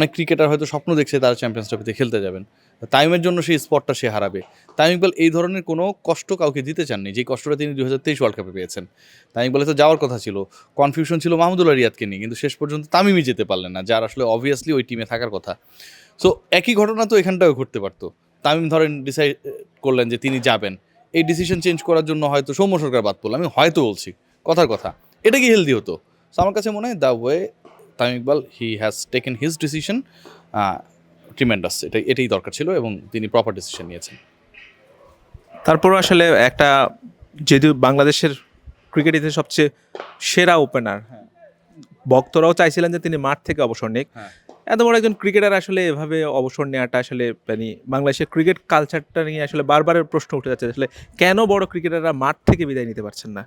অনেক ক্রিকেটার হয়তো স্বপ্ন দেখছে তারা চ্যাম্পিয়ন্স ট্রফিতে খেলতে যাবেন। তাইমের জন্য সেই স্পটটা সে হারাবে। তাইম ইকবাল এই ধরনের কোনো কষ্ট কাউকে দিতে চাননি যে কষ্টটা তিনি দু হাজার তেইশ ওয়ার্ল্ড কাপে পেয়েছেন। তাইম ইকবালে তো যাওয়ার কথা ছিল কনফিউশন ছিল মাহমুদুল্লাহ রিয়াদকে নিয়ে, কিন্তু শেষ পর্যন্ত তামিমই যেতে পারলেন না, যার আসলে অবভিয়াসলি ওই টিমে থাকার কথা। সো একই ঘটনা তো এখানটাও ঘটতে পারতো। তামিম ধরেন ডিসাইড করলেন যে তিনি যাবেন। এই ডিসিশন চেঞ্জ করার জন্য হয়তো সৌম্য সরকার বাদ পড়ল, আমি হয়তো বলছি, কথার কথা। এটা কি হেলদি হতো? সো আমার কাছে মনে হয় the way Tamim Iqbal he has taken his decision tremendous এটা এটাই দরকার ছিল এবং তিনি প্রপার ডিসিশন নিয়েছেন। তারপর আসলে একটা যেহেতু বাংলাদেশের ক্রিকেট ইতিহাসে সবচেয়ে সেরা ওপেনার ভক্তরাও চাইছিলেন যে তিনি মাঠ থেকে অবসর নিক। হ্যাঁ। এত বড় একজন ক্রিকেটার আসলে এভাবে অবসর নেওয়াটা আসলে মানে বাংলাদেশের ক্রিকেট কালচারটা নিয়ে আসলে বারবার প্রশ্ন উঠে যাচ্ছে আসলে কেন বড় ক্রিকেটাররা মাঠ থেকে বিদায় নিতে পারছেন না?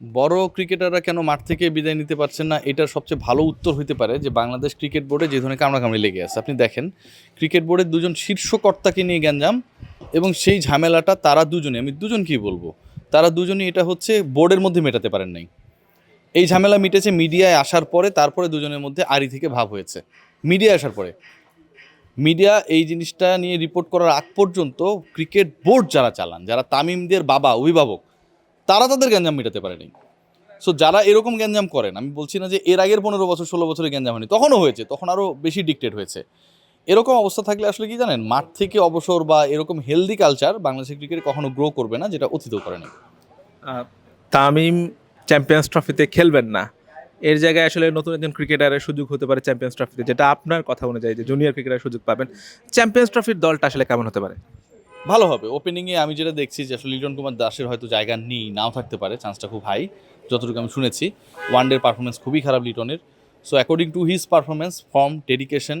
বড় ক্রিকেটাররা কেন মাঠ থেকে বিদায় নিতে পারছেন না? এটার সবচেয়ে ভালো উত্তর হতে পারে যে বাংলাদেশ ক্রিকেট বোর্ডে যে ধরনের কামড়াকামড়ি লেগে আছে। আপনি দেখেন, ক্রিকেট বোর্ডের দুজন শীর্ষকর্তাকে নিয়ে গ্যাঞ্জাম এবং সেই ঝামেলাটা তারা দুজনে, আমি দুজনকেই বলব? তারা দুজনই এটা হচ্ছে বোর্ডের মধ্যে মেটাতে পারেন নাই। এই ঝামেলা মিটেছে মিডিয়ায় আসার পরে, তারপরে দুজনের মধ্যে আড়ি থেকে ভাব হয়েছে। মিডিয়া আসার পরে। মিডিয়া এই জিনিসটা নিয়ে রিপোর্ট করার আগ পর্যন্ত ক্রিকেট বোর্ড যারা চালান, যারা তামিমদের বাবা, অভিভাবক তারা তাদের গ্যাঞ্জাম মেটাতে পারেনি। সো যারা এরকম গ্যাঞ্জাম করেন, আমি বলছি না যে এর আগের পনেরো বছর, ষোলো বছরে গ্যাঞ্জাম হয়নি, তখনও হয়েছে, তখন আরও বেশি ডিকটেট হয়েছে। এরকম অবস্থা থাকলে আসলে কি জানেন, মাঠ থেকে অবসর বা এরকম হেলদি কালচার বাংলাদেশের ক্রিকেটে কখনো গ্রো করবে না, যেটা অতীতও করেনি। তামিম চ্যাম্পিয়ন্স ট্রফিতে খেলবেন না। এর জায়গায় আসলে নতুন একজন ক্রিকেটারের সুযোগ হতে পারে চ্যাম্পিয়ন্স ট্রফিতে যেটা আপনার কথা অনুযায়ী যে জুনিয়র ক্রিকেটার সুযোগ পাবেন। চ্যাম্পিয়ন্স ট্রফির দলটা আসলে কেমন হতে পারে? ভালো হবে। ওপেনিংয়ে আমি যেটা দেখছি যে আসলে লিটন কুমার দাসের হয়তো জায়গা নেই, নাও থাকতে পারে চান্সটা খুব হাই যতটুকু আমি শুনেছি। ওয়ান ডের পারফরমেন্স খুবই খারাপ লিটনের। So according to his performance form dedication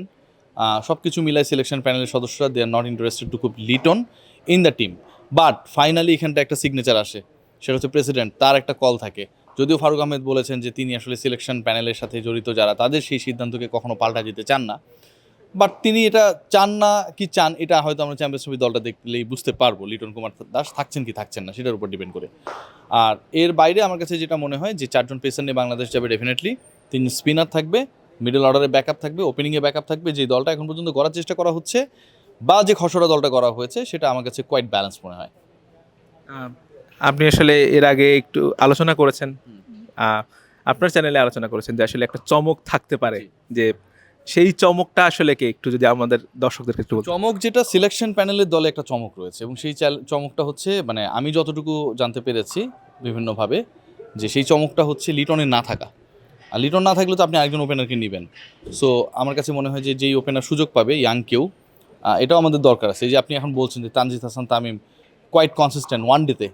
সব কিছু মিলাই সিলেকশন প্যানেলের সদস্যরা they are not interested to খুব Liton in the team but finally এখানটা একটা সিগনেচার আসে। সেটা হচ্ছে প্রেসিডেন্ট তার একটা কল থাকে। যদিও ফারুক আহমেদ বলেছেন যে তিনি আসলে সিলেকশন প্যানেলের সাথে জড়িত যারা, তাদের সেই সিদ্ধান্তকে কখনো পাল্টা দিতে চান না। বাট তিনি এটা চান না কি চান এটা হয়তো আমরা চ্যাম্পিয়ন্স ট্রফি দলটা দেখলেই বুঝতে পারব। লিটন কুমার দাস থাকছেন কি থাকছেন না সেটার উপর ডিপেন্ড করে। আর এর বাইরে আমার কাছে যেটা মনে হয় যে চারজন পেসার নিয়ে বাংলাদেশ যাবে ডেফিনেটলি তিন স্পিনার থাকবে মিডল অর্ডারে ব্যাকআপ থাকবে ওপেনিংয়ে ব্যাকআপ থাকবে যে দলটা এখন পর্যন্ত করার চেষ্টা করা হচ্ছে বা যে খসড়া দলটা করা হয়েছে সেটা আমার কাছে কোয়াইট ব্যালেন্স মনে হয়। আপনি আসলে এর আগে একটু আলোচনা করেছেন। আপনার চ্যানেলে আলোচনা করেছেন যে আসলে একটা চমক থাকতে পারে যে সেই চমকটা আসলে কে? একটু যদি আমাদের দর্শকদেরকে একটু চমক যেটা সিলেকশন প্যানেলের দলে একটা চমক রয়েছে এবং সেই চমকটা হচ্ছে মানে আমি যতটুকু জানতে পেরেছি বিভিন্নভাবে, যে সেই চমকটা হচ্ছে লিটনের না থাকা। আর লিটন না থাকলে তো আপনি আরেকজন ওপেনারকে নেবেন। সো আমার কাছে মনে হয় যে যেই ওপেনার সুযোগ পাবে ইয়াং কেউ এটাও আমাদের দরকার আছে। যে আপনি এখন বলছেন যে Tanjid Hasan, Tamim quite consistent one ডেতে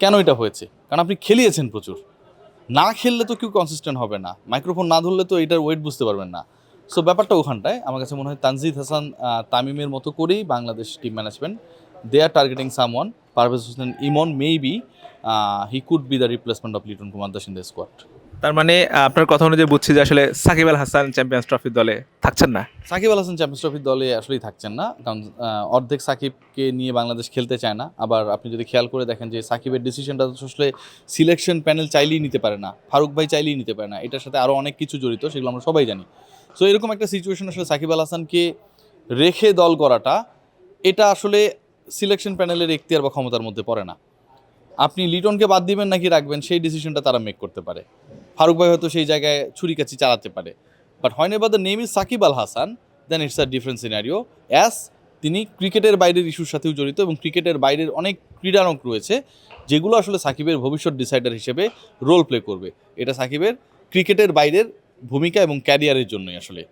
কেন এটা হয়েছে? কারণ আপনি খেলিয়েছেন প্রচুর। না খেললে তো কেউ কনসিস্টেন্ট হবে না। মাইক্রোফোন না ধরলে তো এটার ওয়েট বুঝতে পারবেন না। সো ব্যাপারটা ওখানটায়। আমার কাছে মনে হয় তানজিদ হাসান তামিমের মতো করেই Bangladesh team management they are targeting some one Parvez Hossain Emon may be he could be the replacement of Liton Kumar Das in the squad তার মানে আপনার কথা অনুযায়ী বুঝছি যে আসলে সাকিব আল হাসান চ্যাম্পিয়ন্স ট্রফির দলে থাকছেন না। সাকিব আল হাসান চ্যাম্পিয়ন্স ট্রফির দলে আসলেই থাকছেন না কারণ অর্ধেক সাকিবকে নিয়ে বাংলাদেশ খেলতে চায় না। আবার আপনি যদি খেয়াল করে দেখেন যে সাকিবের ডিসিশনটা আসলে সিলেকশন প্যানেল চাইলেই নিতে পারে না ফারুক ভাই চাইলেই নিতে পারে না। এটার সাথে আরও অনেক কিছু জড়িত সেগুলো আমরা সবাই জানি। সো এরকম একটা সিচুয়েশন আসলে সাকিব আল হাসানকে রেখে দল করাটা এটা আসলে সিলেকশন প্যানেলের এখতিয়ার বা ক্ষমতার মধ্যে পড়ে না। আপনি লিটনকে বাদ দিবেন নাকি রাখবেন, সেই ডিসিশনটা তারা মেক করতে পারে। ফারুক ভাই হয়তো সেই জায়গায় ছুরিকাছি চালাতে পারে। বাট হয় বা the name is Shakib Al Hasan then it's a different scenario as তিনি ক্রিকেটের বাইরের ইস্যুর সাথেও জড়িত এবং ক্রিকেটের বাইরের অনেক ক্রীড়ানক রয়েছে, যেগুলো আসলে সাকিবের ভবিষ্যৎ ডিসাইডার হিসেবে রোল প্লে করবে। এটা সাকিবের ক্রিকেটের বাইরের ভূমিকা এবং ক্যারিয়ারের জন্যই আসলে।